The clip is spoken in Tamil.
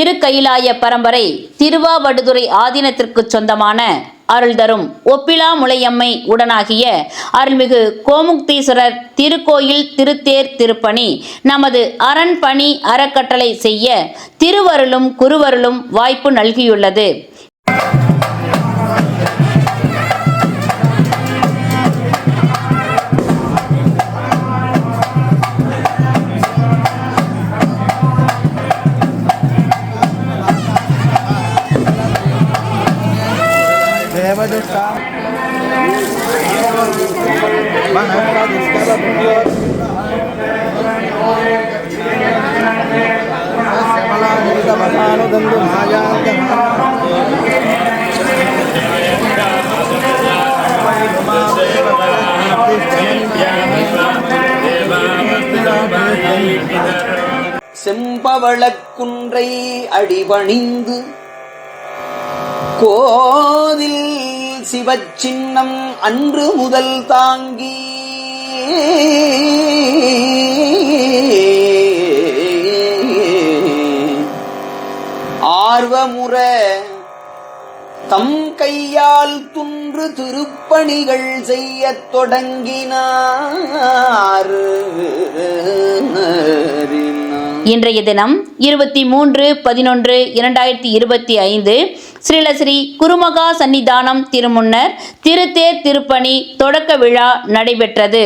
திருக்கயிலாய பரம்பரை திருவாவடுதுறை ஆதீனத்திற்கு சொந்தமான அருள் தரும் ஒப்பிலா முளையம்மை உடனாகிய அருள்மிகு கோமுக்தீஸ்வரர் திருக்கோயில் திருத்தேர் திருப்பணி நமது அரண்பணி அறக்கட்டளை செய்ய திருவருளும் குருவருளும் வாய்ப்பு நல்கியுள்ளது. దేవదుష్ట దండు செம்பவளக்குன்றை அடிபணிந்து கோதில் சிவச்சின்னம் அன்று முதல் தாங்கி. ஆர்வமுற தம் கையால் துன்று திருப்பணிகள் செய்யத் தொடங்கினார். இன்றைய தினம் இருபத்தி மூன்று பதினொன்று இரண்டாயிரத்தி இருபத்தி ஐந்து ஸ்ரீலஸ்ரீ குருமகா சன்னிதானம் திருமுன்னர் திருத்தேர் திருப்பணி தொடக்க விழா நடைபெற்றது.